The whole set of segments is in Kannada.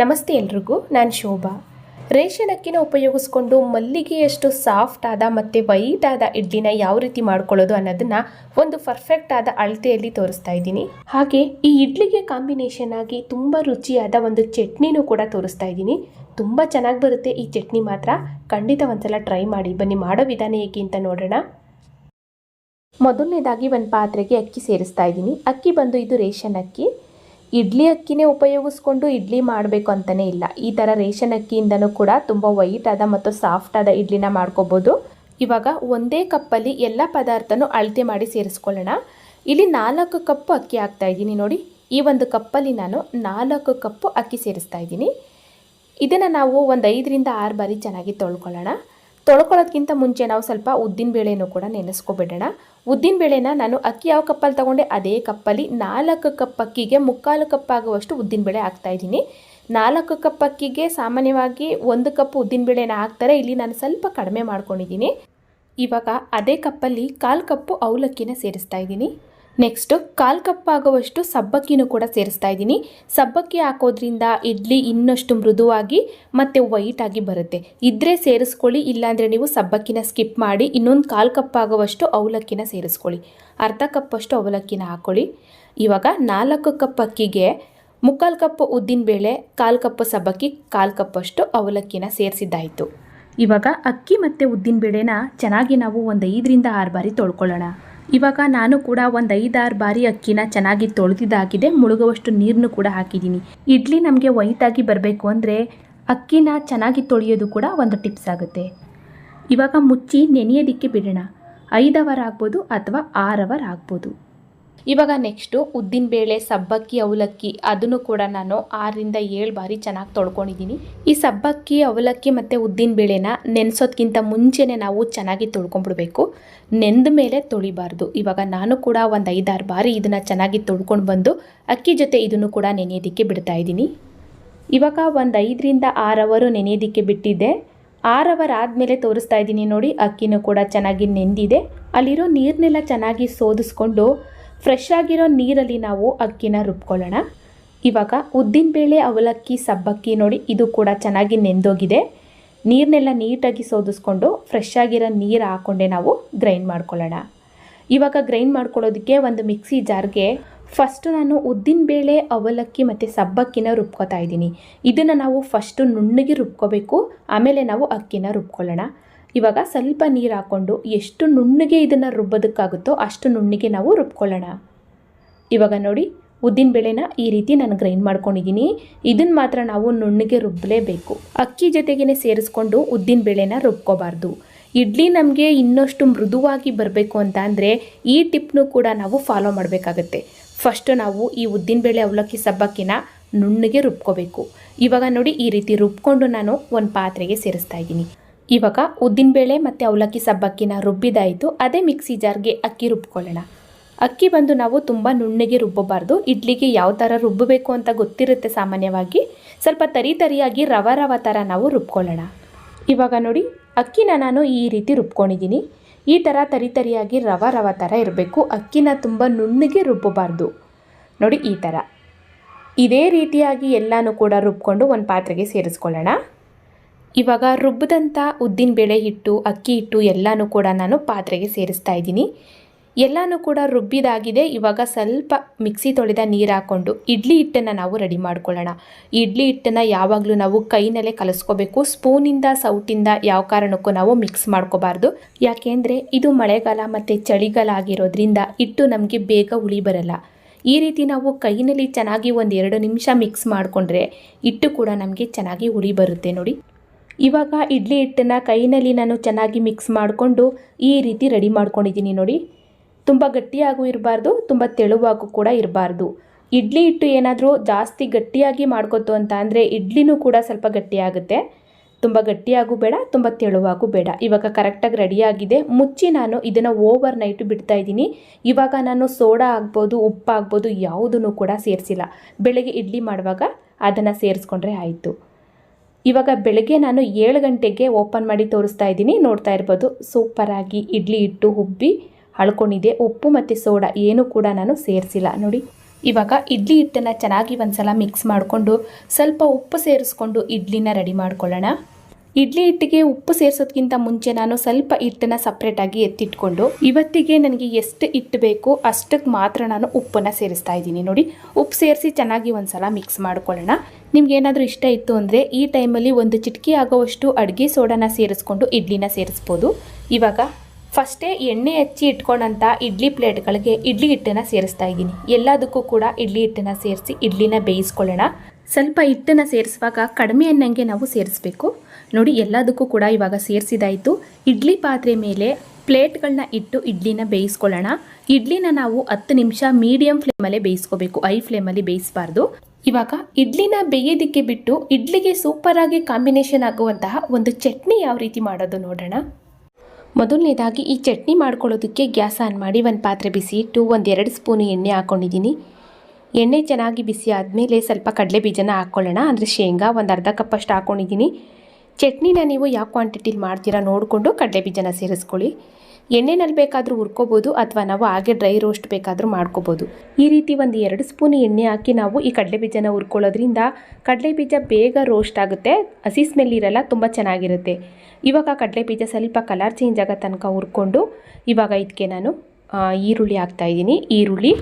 ನಮಸ್ತೆ ಎಲ್ರಿಗೂ, ನಾನು ಶೋಭಾ. ರೇಷನ್ ಅಕ್ಕಿನ ಉಪಯೋಗಿಸ್ಕೊಂಡು ಮಲ್ಲಿಗೆಯಷ್ಟು ಸಾಫ್ಟ್ ಆದ ಮತ್ತು ವೈಟ್ ಆದ ಇಡ್ಲಿನ ಯಾವ ರೀತಿ ಮಾಡ್ಕೊಳ್ಳೋದು ಅನ್ನೋದನ್ನು ಒಂದು ಪರ್ಫೆಕ್ಟ್ ಆದ ಅಳತೆಯಲ್ಲಿ ತೋರಿಸ್ತಾ ಇದ್ದೀನಿ. ಹಾಗೆ ಈ ಇಡ್ಲಿಗೆ ಕಾಂಬಿನೇಷನ್ ಆಗಿ ತುಂಬ ರುಚಿಯಾದ ಒಂದು ಚಟ್ನಿನೂ ಕೂಡ ತೋರಿಸ್ತಾ ಇದ್ದೀನಿ. ತುಂಬ ಚೆನ್ನಾಗಿ ಬರುತ್ತೆ ಈ ಚಟ್ನಿ ಮಾತ್ರ. ಖಂಡಿತ ಒಂದ್ಸಲ ಟ್ರೈ ಮಾಡಿ, ಬನ್ನಿ ಮಾಡೋ ವಿಧಾನ ಏಕೆ ಅಂತ ನೋಡೋಣ. ಮೊದಲನೇದಾಗಿ ಒಂದು ಪಾತ್ರೆಗೆ ಅಕ್ಕಿ ಸೇರಿಸ್ತಾ ಇದ್ದೀನಿ. ಅಕ್ಕಿ ಬಂದು ಇದು ರೇಷನ್ ಅಕ್ಕಿ. ಇಡ್ಲಿ ಅಕ್ಕಿನೇ ಉಪಯೋಗಿಸ್ಕೊಂಡು ಇಡ್ಲಿ ಮಾಡಬೇಕು ಅಂತಲೇ ಇಲ್ಲ. ಈ ಥರ ರೇಷನ್ ಅಕ್ಕಿಯಿಂದನೂ ಕೂಡ ತುಂಬ ವೈಟ್ ಆದ ಮತ್ತು ಸಾಫ್ಟ್ ಆದ ಇಡ್ಲಿನ ಮಾಡ್ಕೋಬೋದು. ಇವಾಗ ಒಂದೇ ಕಪ್ಪಲ್ಲಿ ಎಲ್ಲ ಪದಾರ್ಥನೂ ಅಳತೆ ಮಾಡಿ ಸೇರಿಸ್ಕೊಳ್ಳೋಣ. ಇಲ್ಲಿ ನಾಲ್ಕು ಕಪ್ಪು ಅಕ್ಕಿ ಹಾಕ್ತಾ ಇದ್ದೀನಿ ನೋಡಿ. ಈ ಒಂದು ಕಪ್ಪಲ್ಲಿ ನಾನು ನಾಲ್ಕು ಕಪ್ಪು ಅಕ್ಕಿ ಸೇರಿಸ್ತಾ ಇದ್ದೀನಿ. ಇದನ್ನು ನಾವು ಒಂದು ಐದರಿಂದ ಆರು ಬಾರಿ ಚೆನ್ನಾಗಿ ತೊಳ್ಕೊಳ್ಳೋಣ. ತೊಳ್ಕೊಳ್ಳೋದ್ಕಿಂತ ಮುಂಚೆ ನಾವು ಸ್ವಲ್ಪ ಉದ್ದಿನ ಬೇಳೆನೂ ಕೂಡ ನೆನೆಸ್ಕೊಬಿಡೋಣ. ಉದ್ದಿನ ಬೇಳೆನ ನಾನು ಅಕ್ಕಿ ಯಾವ ಕಪ್ಪಲ್ಲಿ ತಗೊಂಡೆ? ಅದೇ ಕಪ್ಪಲ್ಲಿ. ನಾಲ್ಕು ಕಪ್ ಅಕ್ಕಿಗೆ ಮುಕ್ಕಾಲು ಕಪ್ ಆಗುವಷ್ಟು ಹಾಕ್ತಾ ಇದ್ದೀನಿ. ನಾಲ್ಕು ಕಪ್ ಅಕ್ಕಿಗೆ ಸಾಮಾನ್ಯವಾಗಿ ಒಂದು ಕಪ್ ಉದ್ದಿನ ಬೇಳೆನ ಹಾಕ್ತಾರೆ. ಇಲ್ಲಿ ನಾನು ಸ್ವಲ್ಪ ಕಡಿಮೆ ಮಾಡ್ಕೊಂಡಿದ್ದೀನಿ. ಇವಾಗ ಅದೇ ಕಪ್ಪಲ್ಲಿ ಕಾಲು ಕಪ್ಪು ಅವಲಕ್ಕಿನ ಸೇರಿಸ್ತಾ ಇದ್ದೀನಿ. ನೆಕ್ಸ್ಟು ಕಾಲು ಕಪ್ ಆಗುವಷ್ಟು ಸಬ್ಬಕ್ಕಿನೂ ಕೂಡ ಸೇರಿಸ್ತಾ ಇದ್ದೀನಿ. ಸಬ್ಬಕ್ಕಿ ಹಾಕೋದ್ರಿಂದ ಇಡ್ಲಿ ಇನ್ನಷ್ಟು ಮೃದುವಾಗಿ ಮತ್ತು ವೈಟಾಗಿ ಬರುತ್ತೆ. ಇದ್ರೆ ಸೇರಿಸ್ಕೊಳ್ಳಿ, ಇಲ್ಲಾಂದರೆ ನೀವು ಸಬ್ಬಕ್ಕಿನ ಸ್ಕಿಪ್ ಮಾಡಿ, ಇನ್ನೊಂದು ಕಾಲು ಕಪ್ ಆಗುವಷ್ಟು ಅವಲಕ್ಕಿನ ಸೇರಿಸ್ಕೊಳ್ಳಿ. ಅರ್ಧ ಕಪ್ಪಷ್ಟು ಅವಲಕ್ಕಿನ ಹಾಕ್ಕೊಳ್ಳಿ ಇವಾಗ ನಾಲ್ಕು ಕಪ್ ಅಕ್ಕಿಗೆ ಮುಕ್ಕಾಲು ಕಪ್ ಉದ್ದಿನಬೇಳೆ ಕಾಲು ಕಪ್ ಸಬ್ಬಕ್ಕಿ, ಕಾಲು ಕಪ್ಪಷ್ಟು ಅವಲಕ್ಕಿನ ಸೇರಿಸಿದ್ದಾಯಿತು. ಇವಾಗ ಅಕ್ಕಿ ಮತ್ತು ಉದ್ದಿನಬೇಳೆನ ಚೆನ್ನಾಗಿ ನಾವು ಒಂದು ಐದರಿಂದ ಆರು ಬಾರಿ ತೊಳ್ಕೊಳ್ಳೋಣ. ಇವಾಗ ನಾನು ಕೂಡ ಒಂದು ಐದಾರು ಬಾರಿ ಅಕ್ಕಿನ ಚೆನ್ನಾಗಿ ತೊಳೆದಿದ್ದಾಗಿದೆ, ಮುಳುಗುವಷ್ಟು ನೀರನ್ನು ಕೂಡ ಹಾಕಿದ್ದೀನಿ. ಇಡ್ಲಿ ನಮಗೆ ವೈಟಾಗಿ ಬರಬೇಕು ಅಂದರೆ ಅಕ್ಕಿನ ಚೆನ್ನಾಗಿ ತೊಳೆಯೋದು ಕೂಡ ಒಂದು ಟಿಪ್ಸ್ ಆಗುತ್ತೆ. ಇವಾಗ ಮುಚ್ಚಿ ನೆನೆಯೋದಿಕ್ಕೆ ಬಿಡೋಣ. ಐದು ಅವರ್ ಆಗ್ಬೋದು ಅಥವಾ ಆರು ಅವರ್ ಆಗ್ಬೋದು. ಇವಾಗ ನೆಕ್ಸ್ಟು ಉದ್ದಿನಬೇಳೆ ಸಬ್ಬಕ್ಕಿ, ಅವಲಕ್ಕಿ ಅದನ್ನು ಕೂಡ ನಾನು ಆರರಿಂದ ಏಳು ಬಾರಿ ಚೆನ್ನಾಗಿ ತೊಳ್ಕೊಂಡಿದ್ದೀನಿ. ಈ ಸಬ್ಬಕ್ಕಿ, ಅವಲಕ್ಕಿ ಮತ್ತು ಉದ್ದಿನಬೇಳೆನ ನೆನೆಸೋದ್ಕಿಂತ ಮುಂಚೆನೇ ನಾವು ಚೆನ್ನಾಗಿ ತೊಳ್ಕೊಂಡ್ಬಿಡ್ಬೇಕು ನೆಂದ ಮೇಲೆ ತೊಳಿಬಾರ್ದು. ಇವಾಗ ನಾನು ಕೂಡ ಒಂದು ಐದಾರು ಬಾರಿ ಇದನ್ನು ಚೆನ್ನಾಗಿ ತೊಳ್ಕೊಂಡು ಬಂದು ಅಕ್ಕಿ ಜೊತೆ ಇದನ್ನು ಕೂಡ ನೆನೆಯೋದಕ್ಕೆ ಬಿಡ್ತಾ ಇದ್ದೀನಿ. ಇವಾಗ ಒಂದು ಐದರಿಂದ ಆರು ಅವರು ನೆನೆಯೋದಕ್ಕೆ ಬಿಟ್ಟಿದ್ದೆ. ಆರು ಅವರ್ ಆದಮೇಲೆ ತೋರಿಸ್ತಾ ಇದ್ದೀನಿ ನೋಡಿ, ಅಕ್ಕಿನೂ ಕೂಡ ಚೆನ್ನಾಗಿ ನೆಂದಿದೆ. ಅಲ್ಲಿರೋ ನೀರನ್ನೆಲ್ಲ ಚೆನ್ನಾಗಿ ಸೋದಿಸ್ಕೊಂಡು ಫ್ರೆಶ್ ಆಗಿರೋ ನೀರಲ್ಲಿ ನಾವು ಅಕ್ಕಿನ ರುಬ್ಕೊಳ್ಳೋಣ. ಇವಾಗ ಉದ್ದಿನಬೇಳೆ ಅವಲಕ್ಕಿ, ಸಬ್ಬಕ್ಕಿ ನೋಡಿ ಇದು ಕೂಡ ಚೆನ್ನಾಗಿ ನೆಂದೋಗಿದೆ. ನೀರನ್ನೆಲ್ಲ ನೀಟಾಗಿ ಸೋದಿಸ್ಕೊಂಡು ಫ್ರೆಶ್ ಆಗಿರೋ ನೀರು ಹಾಕೊಂಡೆ ನಾವು ಗ್ರೈಂಡ್ ಮಾಡ್ಕೊಳ್ಳೋಣ. ಇವಾಗ ಗ್ರೈಂಡ್ ಮಾಡ್ಕೊಳ್ಳೋದಕ್ಕೆ ಒಂದು ಮಿಕ್ಸಿ ಜಾರ್ಗೆ ಫಸ್ಟು ನಾನು ಉದ್ದಿನಬೇಳೆ ಅವಲಕ್ಕಿ ಮತ್ತು ಸಬ್ಬಕ್ಕಿನ ರುಬ್ಕೋತಾ ಇದ್ದೀನಿ. ಇದನ್ನು ನಾವು ಫಸ್ಟು ನುಣ್ಣಗೆ ರುಬ್ಕೋಬೇಕು. ಆಮೇಲೆ ನಾವು ಅಕ್ಕಿನ ರುಬ್ಕೊಳ್ಳೋಣ. ಇವಾಗ ಸ್ವಲ್ಪ ನೀರು ಹಾಕ್ಕೊಂಡು ಎಷ್ಟು ನುಣ್ಣಗೆ ಇದನ್ನು ರುಬ್ಬೋದಕ್ಕಾಗುತ್ತೋ ಅಷ್ಟು ನುಣ್ಣಗೆ ನಾವು ರುಬ್ಕೊಳ್ಳೋಣ. ಇವಾಗ ನೋಡಿ, ಉದ್ದಿನ ಬೇಳೆನ ಈ ರೀತಿ ನಾನು ಗ್ರೈಂಡ್ ಮಾಡ್ಕೊಂಡಿದ್ದೀನಿ. ಇದನ್ನು ಮಾತ್ರ ನಾವು ನುಣ್ಣಗೆ ರುಬ್ಬಲೇಬೇಕು ಅಕ್ಕಿ ಜೊತೆಗೇ ಸೇರಿಸ್ಕೊಂಡು ಉದ್ದಿನ ಬೇಳೆನ ರುಬ್ಕೋಬಾರ್ದು. ಇಡ್ಲಿ ನಮಗೆ ಇನ್ನಷ್ಟು ಮೃದುವಾಗಿ ಬರಬೇಕು ಅಂತ ಅಂದರೆ ಈ ಟಿಪ್ನು ಕೂಡ ನಾವು ಫಾಲೋ ಮಾಡಬೇಕಾಗತ್ತೆ. ಫಸ್ಟು ನಾವು ಈ ಉದ್ದಿನ ಬೇಳೆ ಅವಲಕ್ಕಿ ಸಬ್ಬಕ್ಕಿನ ನುಣ್ಣಗೆ ರುಬ್ಕೋಬೇಕು. ಇವಾಗ ನೋಡಿ ಈ ರೀತಿ ರುಬ್ಕೊಂಡು ನಾನು ಒಂದು ಪಾತ್ರೆಗೆ ಸೇರಿಸ್ತಾ ಇದ್ದೀನಿ. ಇವಾಗ ಉದ್ದಿನಬೇಳೆ ಮತ್ತು ಅವಲಕ್ಕಿ ಸಬ್ಬಕ್ಕಿನ ರುಬ್ಬಿದಾಯಿತು. ಅದೇ ಮಿಕ್ಸಿ ಜಾರ್ಗೆ ಅಕ್ಕಿ ರುಬ್ಕೊಳ್ಳೋಣ. ಅಕ್ಕಿ ಬಂದು ನಾವು ತುಂಬ ನುಣ್ಣಗೆ ರುಬ್ಬಬಾರ್ದು. ಇಡ್ಲಿಗೆ ಯಾವ ಥರ ರುಬ್ಬಬೇಕು ಅಂತ ಗೊತ್ತಿರುತ್ತೆ ಸಾಮಾನ್ಯವಾಗಿ. ಸ್ವಲ್ಪ ತರಿ ತರಿಯಾಗಿ ರವ ರವ ಥರ ನಾವು ರುಬ್ಕೊಳ್ಳೋಣ. ಇವಾಗ ನೋಡಿ, ಅಕ್ಕಿನ ನಾನು ಈ ರೀತಿ ರುಬ್ಕೊಂಡಿದ್ದೀನಿ. ಈ ಥರ ತರಿ ತರಿಯಾಗಿ ರವ ರವ ಥರ ಇರಬೇಕು. ಅಕ್ಕಿನ ತುಂಬ ನುಣ್ಣಗೆ ರುಬ್ಬಬಾರ್ದು. ನೋಡಿ ಈ ಥರ ಇದೇ ರೀತಿಯಾಗಿ ಎಲ್ಲನೂ ಕೂಡ ರುಬ್ಕೊಂಡು ಒಂದು ಪಾತ್ರೆಗೆ ಸೇರಿಸ್ಕೊಳ್ಳೋಣ. ಇವಾಗ ಉದ್ದಿನ ಬೇಳೆ ಹಿಟ್ಟು, ಅಕ್ಕಿ ಹಿಟ್ಟು ಎಲ್ಲನೂ ಕೂಡ ನಾನು ಪಾತ್ರೆಗೆ ಸೇರಿಸ್ತಾ ಇದ್ದೀನಿ. ಎಲ್ಲನೂ ಕೂಡ ರುಬ್ಬಿದಾಗಿದೆ. ಇವಾಗ ಸ್ವಲ್ಪ ಮಿಕ್ಸಿ ತೊಳೆದ ನೀರು ಹಾಕ್ಕೊಂಡು ಇಡ್ಲಿ ಹಿಟ್ಟನ್ನು ನಾವು ರೆಡಿ ಮಾಡ್ಕೊಳ್ಳೋಣ. ಇಡ್ಲಿ ಹಿಟ್ಟನ್ನು ಯಾವಾಗಲೂ ನಾವು ಕೈನಲ್ಲೇ ಕಲಸ್ಕೋಬೇಕು. ಸ್ಪೂನಿಂದ ಸೌಟಿಂದ ಯಾವ ಕಾರಣಕ್ಕೂ ನಾವು ಮಿಕ್ಸ್ ಮಾಡ್ಕೋಬಾರ್ದು. ಯಾಕೆಂದರೆ ಇದು ಮಳೆಗಾಲ ಮತ್ತು ಚಳಿಗಾಲ ಆಗಿರೋದ್ರಿಂದ ಹಿಟ್ಟು ನಮಗೆ ಬೇಗ ಉಳಿ ಬರಲ್ಲ. ಈ ರೀತಿ ನಾವು ಕೈನಲ್ಲಿ ಚೆನ್ನಾಗಿ ಒಂದು ಎರಡು ನಿಮಿಷ ಮಿಕ್ಸ್ ಮಾಡಿಕೊಂಡ್ರೆ ಹಿಟ್ಟು ಕೂಡ ನಮಗೆ ಚೆನ್ನಾಗಿ ಉಳಿ ಬರುತ್ತೆ ನೋಡಿ. ಇವಾಗ ಇಡ್ಲಿ ಹಿಟ್ಟನ್ನು ಕೈನಲ್ಲಿ ನಾನು ಚೆನ್ನಾಗಿ ಮಿಕ್ಸ್ ಮಾಡಿಕೊಂಡು ಈ ರೀತಿ ರೆಡಿ ಮಾಡ್ಕೊಂಡಿದ್ದೀನಿ ನೋಡಿ. ತುಂಬ ಗಟ್ಟಿಯಾಗೂ ಇರಬಾರ್ದು, ತುಂಬ ತೆಳುವಾಗೂ ಕೂಡ ಇರಬಾರ್ದು. ಇಡ್ಲಿ ಹಿಟ್ಟು ಏನಾದರೂ ಜಾಸ್ತಿ ಗಟ್ಟಿಯಾಗಿ ಮಾಡ್ಕೊತು ಅಂತ ಅಂದರೆ ಇಡ್ಲಿನೂ ಕೂಡ ಸ್ವಲ್ಪ ಗಟ್ಟಿಯಾಗುತ್ತೆ. ತುಂಬ ಗಟ್ಟಿಯಾಗೂ ಬೇಡ, ತುಂಬ ತೆಳುವಾಗೂ ಬೇಡ. ಇವಾಗ ಕರೆಕ್ಟಾಗಿ ರೆಡಿಯಾಗಿದೆ ಮುಚ್ಚಿ ನಾನು ಇದನ್ನು ಓವರ್ ನೈಟು ಬಿಡ್ತಾ ಇದ್ದೀನಿ. ಇವಾಗ ನಾನು ಸೋಡಾ ಆಗ್ಬೋದು, ಉಪ್ಪಾಗ್ಬೋದು ಯಾವುದನ್ನು ಕೂಡ ಸೇರಿಸಿಲ್ಲ. ಬೆಳಗ್ಗೆ ಇಡ್ಲಿ ಮಾಡುವಾಗ ಅದನ್ನು ಸೇರಿಸ್ಕೊಂಡ್ರೆ ಆಯಿತು. ಇವಾಗ ಬೆಳಗ್ಗೆ ನಾನು ಏಳು ಗಂಟೆಗೆ ಓಪನ್ ಮಾಡಿ ತೋರಿಸ್ತಾ ಇದ್ದೀನಿ. ನೋಡ್ತಾ ಇರ್ಬೋದು. ಸೂಪರಾಗಿ ಇಡ್ಲಿ ಹಿಟ್ಟು ಉಬ್ಬಿ ಹಳ್ಕೊಂಡಿದೆ. ಉಪ್ಪು ಮತ್ತು ಸೋಡಾ ಏನೂ ಕೂಡ ನಾನು ಸೇರಿಸಿಲ್ಲ. ನೋಡಿ, ಇವಾಗ ಇಡ್ಲಿ ಹಿಟ್ಟನ್ನು ಚೆನ್ನಾಗಿ ಒಂದ್ಸಲ ಮಿಕ್ಸ್ ಮಾಡಿಕೊಂಡು ಸ್ವಲ್ಪ ಉಪ್ಪು ಸೇರಿಸ್ಕೊಂಡು ಇಡ್ಲಿನ ರೆಡಿ ಮಾಡ್ಕೊಳ್ಳೋಣ. ಇಡ್ಲಿ ಹಿಟ್ಟಿಗೆ ಉಪ್ಪು ಸೇರಿಸೋದ್ಕಿಂತ ಮುಂಚೆ ನಾನು ಸ್ವಲ್ಪ ಹಿಟ್ಟನ್ನು ಸಪ್ರೇಟಾಗಿ ಎತ್ತಿಟ್ಕೊಂಡು, ಇವತ್ತಿಗೆ ನನಗೆ ಎಷ್ಟು ಹಿಟ್ಟು ಬೇಕು ಅಷ್ಟಕ್ಕೆ ಮಾತ್ರ ನಾನು ಉಪ್ಪನ್ನು ಸೇರಿಸ್ತಾ ಇದ್ದೀನಿ. ನೋಡಿ, ಉಪ್ಪು ಸೇರಿಸಿ ಚೆನ್ನಾಗಿ ಒಂದ್ಸಲ ಮಿಕ್ಸ್ ಮಾಡ್ಕೊಳ್ಳೋಣ. ನಿಮ್ಗೆ ಏನಾದರೂ ಇಷ್ಟ ಇತ್ತು ಅಂದರೆ ಈ ಟೈಮಲ್ಲಿ ಒಂದು ಚಿಟಕಿ ಆಗೋವಷ್ಟು ಅಡುಗೆ ಸೋಡಾನ ಸೇರಿಸ್ಕೊಂಡು ಇಡ್ಲಿನ ಸೇರಿಸ್ಬೋದು. ಇವಾಗ ಫಸ್ಟೇ ಎಣ್ಣೆ ಹಚ್ಚಿ ಇಟ್ಕೊಂಡಂತ ಇಡ್ಲಿ ಪ್ಲೇಟ್ಗಳಿಗೆ ಇಡ್ಲಿ ಹಿಟ್ಟನ್ನು ಸೇರಿಸ್ತಾ ಇದ್ದೀನಿ. ಎಲ್ಲದಕ್ಕೂ ಕೂಡ ಇಡ್ಲಿ ಹಿಟ್ಟನ್ನು ಸೇರಿಸಿ ಇಡ್ಲಿನ ಬೇಯಿಸ್ಕೊಳ್ಳೋಣ. ಸ್ವಲ್ಪ ಹಿಟ್ಟನ್ನು ಸೇರಿಸುವಾಗ ಕಡಿಮೆ ಅನ್ನಂಗೆ ನಾವು ಸೇರಿಸ್ಬೇಕು. ನೋಡಿ, ಎಲ್ಲದಕ್ಕೂ ಕೂಡ ಇವಾಗ ಸೇರಿಸಿದಾಯಿತು. ಇಡ್ಲಿ ಪಾತ್ರೆ ಮೇಲೆ ಪ್ಲೇಟ್ಗಳನ್ನ ಇಟ್ಟು ಇಡ್ಲಿನ ಬೇಯಿಸ್ಕೊಳ್ಳೋಣ. ಇಡ್ಲಿನ ನಾವು ಹತ್ತು ನಿಮಿಷ ಮೀಡಿಯಂ ಫ್ಲೇಮಲ್ಲೇ ಬೇಯಿಸ್ಕೋಬೇಕು. ಐ ಫ್ಲೇಮಲ್ಲಿ ಬೇಯಿಸಬಾರ್ದು. ಇವಾಗ ಇಡ್ಲಿನ ಬೇಯೋದಕ್ಕೆ ಬಿಟ್ಟು ಇಡ್ಲಿಗೆ ಸೂಪರಾಗಿ ಕಾಂಬಿನೇಷನ್ ಆಗುವಂತಹ ಒಂದು ಚಟ್ನಿ ಯಾವ ರೀತಿ ಮಾಡೋದು ನೋಡೋಣ. ಮೊದಲನೇದಾಗಿ ಈ ಚಟ್ನಿ ಮಾಡ್ಕೊಳ್ಳೋದಕ್ಕೆ ಗ್ಯಾಸ್ ಆನ್ ಮಾಡಿ ಒಂದು ಪಾತ್ರೆ ಬಿಸಿ ಇಟ್ಟು ಒಂದು ಎರಡು ಸ್ಪೂನು ಎಣ್ಣೆ ಹಾಕ್ಕೊಂಡಿದ್ದೀನಿ ಎಣ್ಣೆ ಚೆನ್ನಾಗಿ ಬಿಸಿ ಆದಮೇಲೆ ಸ್ವಲ್ಪ ಕಡಲೆ ಬೀಜನ ಹಾಕ್ಕೊಳ್ಳೋಣ ಅಂದರೆ ಶೇಂಗಾ ಒಂದು ಅರ್ಧ ಕಪ್ಪಷ್ಟು ಹಾಕ್ಕೊಂಡಿದ್ದೀನಿ ಚಟ್ನಿನ ನೀವು ಯಾವ ಕ್ವಾಂಟಿಟಿಲಿ ಮಾಡ್ತೀರಾ ನೋಡಿಕೊಂಡು ಕಡಲೆ ಬೀಜನ ಸೇರಿಸ್ಕೊಳ್ಳಿ. ಎಣ್ಣೆನಲ್ಲಿ ಬೇಕಾದರೂ ಹುರ್ಕೋಬೋದು ಅಥವಾ ನಾವು ಹಾಗೆ ಡ್ರೈ ರೋಸ್ಟ್ ಬೇಕಾದರೂ ಮಾಡ್ಕೋಬೋದು. ಈ ರೀತಿ ಒಂದು ಎರಡು ಸ್ಪೂನ್ ಎಣ್ಣೆ ಹಾಕಿ ನಾವು ಈ ಕಡಲೆ ಬೀಜನ ಹುರ್ಕೊಳ್ಳೋದ್ರಿಂದ ಕಡಲೆ ಬೀಜ ಬೇಗ ರೋಸ್ಟ್ ಆಗುತ್ತೆ. ಹಸಿ ಸ್ಮೆಲ್ ಇರಲ್ಲ, ತುಂಬ ಚೆನ್ನಾಗಿರುತ್ತೆ. ಇವಾಗ ಕಡಲೆ ಬೀಜ ಸ್ವಲ್ಪ ಕಲರ್ ಚೇಂಜ್ ಆಗೋ ತನಕ ಹುರ್ಕೊಂಡು ಇವಾಗ ಇದಕ್ಕೆ ನಾನು ಈರುಳ್ಳಿ ಹಾಕ್ತಾಯಿದ್ದೀನಿ ಈರುಳ್ಳಿ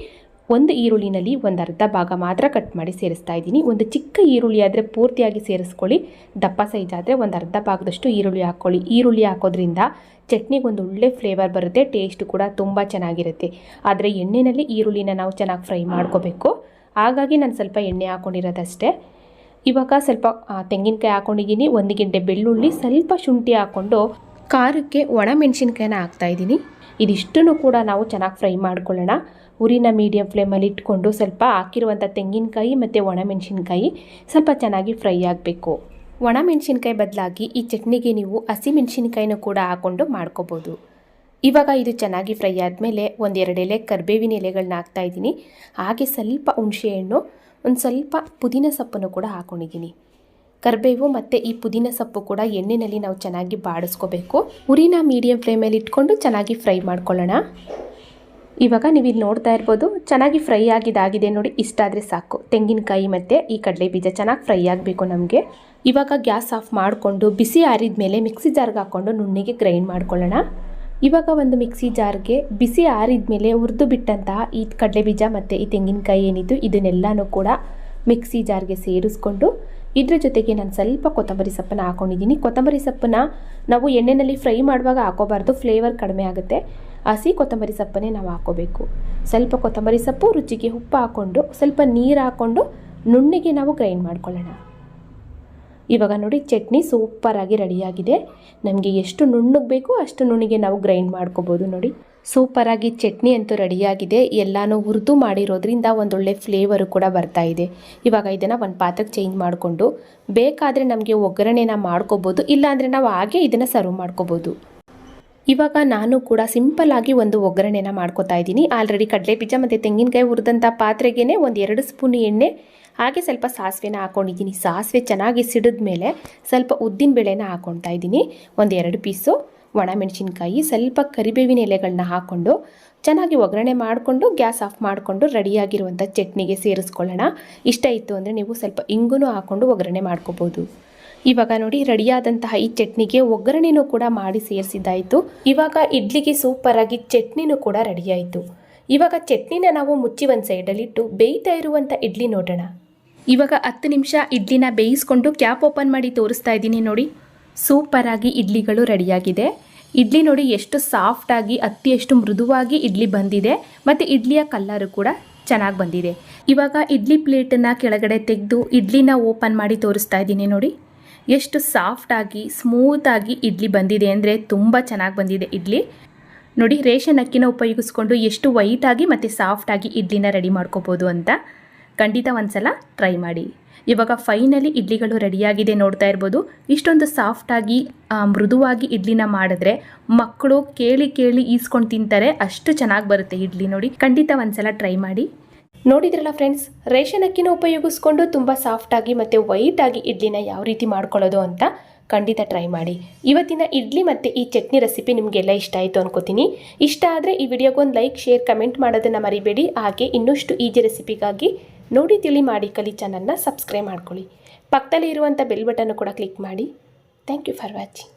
ಒಂದು ಈರುಳ್ಳಿನಲ್ಲಿ ಒಂದು ಅರ್ಧ ಭಾಗ ಮಾತ್ರ ಕಟ್ ಮಾಡಿ ಸೇರಿಸ್ತಾ ಇದ್ದೀನಿ. ಒಂದು ಚಿಕ್ಕ ಈರುಳ್ಳಿ ಆದರೆ ಪೂರ್ತಿಯಾಗಿ ಸೇರಿಸ್ಕೊಳ್ಳಿ. ದಪ್ಪ ಸೈಜ್ ಆದರೆ ಒಂದು ಅರ್ಧ ಭಾಗದಷ್ಟು ಈರುಳ್ಳಿ ಹಾಕ್ಕೊಳ್ಳಿ. ಈರುಳ್ಳಿ ಹಾಕೋದ್ರಿಂದ ಚಟ್ನಿಗೆ ಒಂದು ಒಳ್ಳೆ ಫ್ಲೇವರ್ ಬರುತ್ತೆ ಟೇಸ್ಟ್ ಕೂಡ ತುಂಬ ಚೆನ್ನಾಗಿರುತ್ತೆ. ಆದರೆ ಎಣ್ಣೆಯಲ್ಲಿ ಈರುಳ್ಳಿನ ನಾವು ಚೆನ್ನಾಗಿ ಫ್ರೈ ಮಾಡ್ಕೋಬೇಕು. ಹಾಗಾಗಿ ನಾನು ಸ್ವಲ್ಪ ಎಣ್ಣೆ ಹಾಕ್ಕೊಂಡಿರೋದಷ್ಟೇ ಇವಾಗ ಸ್ವಲ್ಪ ತೆಂಗಿನಕಾಯಿ ಹಾಕ್ಕೊಂಡಿದ್ದೀನಿ ಒಂದು ಗೆಡ್ಡೆ ಬೆಳ್ಳುಳ್ಳಿ ಸ್ವಲ್ಪ ಶುಂಠಿ ಹಾಕ್ಕೊಂಡು ಖಾರಕ್ಕೆ ಒಣ ಮೆಣಸಿನ್ಕಾಯಿನ ಹಾಕ್ತಾಯಿದ್ದೀನಿ ಇದಿಷ್ಟನ್ನು ಕೂಡ ನಾವು ಚೆನ್ನಾಗಿ ಫ್ರೈ ಮಾಡ್ಕೊಳ್ಳೋಣ. ಉರಿನ ಮೀಡಿಯಂ ಫ್ಲೇಮಲ್ಲಿ ಇಟ್ಕೊಂಡು ಸ್ವಲ್ಪ ಹಾಕಿರುವಂಥ ತೆಂಗಿನಕಾಯಿ ಮತ್ತು ಒಣಮೆಣಸಿನ್ಕಾಯಿ ಸ್ವಲ್ಪ ಚೆನ್ನಾಗಿ ಫ್ರೈ ಆಗಬೇಕು. ಒಣ ಮೆಣಸಿನ್ಕಾಯಿ ಬದಲಾಗಿ ಈ ಚಟ್ನಿಗೆ ನೀವು ಹಸಿ ಮೆಣಸಿನ್ಕಾಯಿನೂ ಕೂಡ ಹಾಕ್ಕೊಂಡು ಮಾಡ್ಕೋಬೋದು. ಇವಾಗ ಇದು ಚೆನ್ನಾಗಿ ಫ್ರೈ ಆದಮೇಲೆ ಒಂದೆರಡು ಎಲೆ ಕರಿಬೇವಿನ ಎಲೆಗಳನ್ನ ಹಾಕ್ತಾಯಿದ್ದೀನಿ ಹಾಗೆ ಸ್ವಲ್ಪ ಹುಣಸೆಹಣ್ಣು ಒಂದು ಸ್ವಲ್ಪ ಪುದೀನ ಸೊಪ್ಪನ್ನು ಕೂಡ ಹಾಕ್ಕೊಂಡಿದ್ದೀನಿ ಕರಿಬೇವು ಮತ್ತು ಈ ಪುದೀನ ಸೊಪ್ಪು ಕೂಡ ಎಣ್ಣೆಯಲ್ಲಿ ನಾವು ಚೆನ್ನಾಗಿ ಬಾಡಿಸ್ಕೋಬೇಕು. ಉರಿನ ಮೀಡಿಯಂ ಫ್ಲೇಮಲ್ಲಿ ಇಟ್ಕೊಂಡು ಚೆನ್ನಾಗಿ ಫ್ರೈ ಮಾಡ್ಕೊಳ್ಳೋಣ. ಇವಾಗ ನೀವು ಇಲ್ಲಿ ನೋಡ್ತಾ ಇರ್ಬೋದು, ಚೆನ್ನಾಗಿ ಫ್ರೈ ಆಗಿದಾಗಿದೆ ನೋಡಿ ಇಷ್ಟಾದರೆ ಸಾಕು. ತೆಂಗಿನಕಾಯಿ ಮತ್ತು ಈ ಕಡಲೆ ಬೀಜ ಚೆನ್ನಾಗಿ ಫ್ರೈ ಆಗಬೇಕು ನಮಗೆ. ಇವಾಗ ಗ್ಯಾಸ್ ಆಫ್ ಮಾಡಿಕೊಂಡು ಬಿಸಿ ಆರಿದ ಮೇಲೆ ಮಿಕ್ಸಿ ಜಾರ್ಗೆ ಹಾಕ್ಕೊಂಡು ನುಣ್ಣಿಗೆ ಗ್ರೈಂಡ್ ಮಾಡ್ಕೊಳ್ಳೋಣ. ಇವಾಗ ಒಂದು ಮಿಕ್ಸಿ ಜಾರ್ಗೆ ಬಿಸಿ ಆರಿದ ಮೇಲೆ ಹುರಿದು ಬಿಟ್ಟಂತಹ ಈ ಕಡಲೆ ಬೀಜ ಮತ್ತು ಈ ತೆಂಗಿನಕಾಯಿ ಏನಿದ್ದು ಇದನ್ನೆಲ್ಲನೂ ಕೂಡ ಮಿಕ್ಸಿ ಜಾರ್ಗೆ ಸೇರಿಸ್ಕೊಂಡು, ಇದ್ರ ಜೊತೆಗೆ ನಾನು ಸ್ವಲ್ಪ ಕೊತ್ತಂಬರಿ ಸೊಪ್ಪನ್ನ ಹಾಕ್ಕೊಂಡಿದ್ದೀನಿ ಕೊತ್ತಂಬರಿ ಸೊಪ್ಪನ್ನ ನಾವು ಎಣ್ಣೆಯಲ್ಲಿ ಫ್ರೈ ಮಾಡುವಾಗ ಹಾಕೋಬಾರ್ದು, ಫ್ಲೇವರ್ ಕಡಿಮೆ ಆಗುತ್ತೆ. ಹಸಿ ಕೊತ್ತಂಬರಿ ಸೊಪ್ಪನ್ನೇ ನಾವು ಹಾಕೋಬೇಕು ಸ್ವಲ್ಪ ಕೊತ್ತಂಬರಿ ಸೊಪ್ಪು ರುಚಿಗೆ ಉಪ್ಪು ಹಾಕ್ಕೊಂಡು, ಸ್ವಲ್ಪ ನೀರು ಹಾಕ್ಕೊಂಡು ನುಣ್ಣಿಗೆ ನಾವು ಗ್ರೈಂಡ್ ಮಾಡ್ಕೊಳ್ಳೋಣ. ಇವಾಗ ನೋಡಿ ಚಟ್ನಿ ಸೂಪರಾಗಿ ರೆಡಿಯಾಗಿದೆ ನಮಗೆ ಎಷ್ಟು ನುಣ್ಣಗೆ ಬೇಕೋ ಅಷ್ಟು ನುಣ್ಣಿಗೆ ನಾವು ಗ್ರೈಂಡ್ ಮಾಡ್ಕೋಬೋದು ನೋಡಿ. ಸೂಪರಾಗಿ ಚಟ್ನಿ ಅಂತೂ ರೆಡಿಯಾಗಿದೆ ಎಲ್ಲನೂ ಹುರಿದು ಮಾಡಿರೋದ್ರಿಂದ ಒಂದೊಳ್ಳೆ ಫ್ಲೇವರು ಕೂಡ ಬರ್ತಾ ಇದೆ. ಇವಾಗ ಇದನ್ನು ಒಂದು ಪಾತ್ರಕ್ಕೆ ಚೇಂಜ್ ಮಾಡಿಕೊಂಡು, ಬೇಕಾದರೆ ನಮಗೆ ಒಗ್ಗರಣೆನ ಮಾಡ್ಕೋಬೋದು, ಇಲ್ಲಾಂದರೆ ನಾವು ಹಾಗೆ ಇದನ್ನು ಸರ್ವ್ ಮಾಡ್ಕೋಬೋದು. ಇವಾಗ ನಾನು ಕೂಡ ಸಿಂಪಲ್ ಆಗಿ ಒಂದು ಒಗ್ಗರಣೆನ ಮಾಡ್ಕೋತಾ ಇದ್ದೀನಿ. ಆಲ್ರೆಡಿ ಕಡಲೆ ಬೀಜ ಮತ್ತು ತೆಂಗಿನಕಾಯಿ ಹುರಿದಂಥ ಪಾತ್ರೆಗೇ ಒಂದು ಎರಡು ಸ್ಪೂನ್ ಎಣ್ಣೆ, ಹಾಗೆ ಸ್ವಲ್ಪ ಸಾಸಿವೆನ ಹಾಕೊಂಡಿದ್ದೀನಿ. ಸಾಸಿವೆ ಚೆನ್ನಾಗಿ ಸಿಡಿದ ಮೇಲೆ ಸ್ವಲ್ಪ ಉದ್ದಿನ ಬೇಳೆನ ಹಾಕ್ಕೊಳ್ತಾ ಇದ್ದೀನಿ. ಒಂದು ಎರಡು ಪೀಸು ಒಣ ಮೆಣಸಿನ್ಕಾಯಿ ಸ್ವಲ್ಪ ಕರಿಬೇವಿನ ಎಲೆಗಳನ್ನ ಹಾಕ್ಕೊಂಡು ಚೆನ್ನಾಗಿ ಒಗ್ಗರಣೆ ಮಾಡಿಕೊಂಡು, ಗ್ಯಾಸ್ ಆಫ್ ಮಾಡಿಕೊಂಡು ರೆಡಿಯಾಗಿರುವಂಥ ಚಟ್ನಿಗೆ ಸೇರಿಸ್ಕೊಳ್ಳೋಣ. ಇಷ್ಟ ಇತ್ತು ಅಂದರೆ ನೀವು ಸ್ವಲ್ಪ ಇಂಗುನೂ ಹಾಕ್ಕೊಂಡು ಒಗ್ಗರಣೆ ಮಾಡ್ಕೋಬೋದು. ಇವಾಗ ನೋಡಿ ರೆಡಿಯಾದಂತಹ ಈ ಚಟ್ನಿಗೆ ಒಗ್ಗರಣೆನೂ ಕೂಡ ಮಾಡಿ ಸೇರಿಸಿದ್ದಾಯಿತು. ಇವಾಗ ಇಡ್ಲಿಗೆ ಸೂಪರಾಗಿ ಚಟ್ನಿನೂ ಕೂಡ ರೆಡಿಯಾಯಿತು. ಇವಾಗ ಚಟ್ನಿನ ನಾವು ಮುಚ್ಚಿ ಒಂದು ಸೈಡಲ್ಲಿಟ್ಟು ಬೇಯ್ತಾ ಇರುವಂಥ ಇಡ್ಲಿ ನೋಡೋಣ. ಇವಾಗ ಹತ್ತು ನಿಮಿಷ ಇಡ್ಲಿನ ಬೇಯಿಸ್ಕೊಂಡು ಕ್ಯಾಪ್ ಓಪನ್ ಮಾಡಿ ತೋರಿಸ್ತಾ ಇದ್ದೀನಿ ನೋಡಿ. ಸೂಪರಾಗಿ ಇಡ್ಲಿಗಳು ರೆಡಿಯಾಗಿದೆ. ಇಡ್ಲಿ ನೋಡಿ ಎಷ್ಟು ಸಾಫ್ಟಾಗಿ ಅತಿ ಮೃದುವಾಗಿ ಇಡ್ಲಿ ಬಂದಿದೆ. ಮತ್ತು ಇಡ್ಲಿಯ ಕಲ್ಲರು ಕೂಡ ಚೆನ್ನಾಗಿ ಬಂದಿದೆ. ಇವಾಗ ಇಡ್ಲಿ ಪ್ಲೇಟನ್ನು ಕೆಳಗಡೆ ತೆಗೆದು ಇಡ್ಲಿನ ಓಪನ್ ಮಾಡಿ ತೋರಿಸ್ತಾ ಇದ್ದೀನಿ ನೋಡಿ. ಎಷ್ಟು ಸಾಫ್ಟಾಗಿ ಸ್ಮೂತಾಗಿ ಇಡ್ಲಿ ಬಂದಿದೆ ಅಂದರೆ ತುಂಬ ಚೆನ್ನಾಗಿ ಬಂದಿದೆ ಇಡ್ಲಿ. ನೋಡಿ, ರೇಷನ್ ಅಕ್ಕಿನ ಉಪಯೋಗಿಸ್ಕೊಂಡು ಎಷ್ಟು ವೈಟಾಗಿ ಮತ್ತು ಸಾಫ್ಟಾಗಿ ಇಡ್ಲಿನ ರೆಡಿ ಮಾಡ್ಕೋಬೋದು ಅಂತ ಖಂಡಿತ ಒಂದ್ಸಲ ಟ್ರೈ ಮಾಡಿ. ಇವಾಗ ಫೈನಲಿ ಇಡ್ಲಿಗಳು ರೆಡಿಯಾಗಿದೆ ನೋಡ್ತಾ ಇರ್ಬೋದು. ಇಷ್ಟೊಂದು ಸಾಫ್ಟಾಗಿ ಮೃದುವಾಗಿ ಇಡ್ಲಿನ ಮಾಡಿದ್ರೆ ಮಕ್ಕಳು ಕೇಳಿ ಕೇಳಿ ಈಸ್ಕೊಂಡು ತಿಂತಾರೆ. ಅಷ್ಟು ಚೆನ್ನಾಗಿ ಬರುತ್ತೆ ಇಡ್ಲಿ ನೋಡಿ. ಖಂಡಿತ ಒಂದ್ಸಲ ಟ್ರೈ ಮಾಡಿ. ನೋಡಿದ್ರಲ್ಲ ಫ್ರೆಂಡ್ಸ್ ರೇಷನ್ ಅಕ್ಕಿನ ಉಪಯೋಗಿಸ್ಕೊಂಡು ತುಂಬ ಸಾಫ್ಟಾಗಿ ಮತ್ತು ವೈಟಾಗಿ ಇಡ್ಲಿನ ಯಾವ ರೀತಿ ಮಾಡ್ಕೊಳ್ಳೋದು ಅಂತ ಖಂಡಿತ ಟ್ರೈ ಮಾಡಿ. ಇವತ್ತಿನ ಇಡ್ಲಿ ಮತ್ತು ಈ ಚಟ್ನಿ ರೆಸಿಪಿ ನಿಮಗೆಲ್ಲ ಇಷ್ಟ ಆಯಿತು ಅನ್ಕೋತೀನಿ. ಇಷ್ಟ ಆದರೆ ಈ ವಿಡಿಯೋಗೊಂದು ಲೈಕ್ ಶೇರ್ ಕಮೆಂಟ್ ಮಾಡೋದನ್ನು ಮರಿಬೇಡಿ. ಹಾಗೆ ಇನ್ನಷ್ಟು ಈಜಿ ರೆಸಿಪಿಗಾಗಿ ನೋಡಿ ತಿಳಿ ಮಾಡಿ ಕಲಿ ಚಾನಲ್ನ ಸಬ್ಸ್ಕ್ರೈಬ್ ಮಾಡ್ಕೊಳ್ಳಿ. ಪಕ್ಕದಲ್ಲಿ ಇರುವಂಥ ಬೆಲ್ ಬಟನ್ನು ಕೂಡ ಕ್ಲಿಕ್ ಮಾಡಿ. Thank you for watching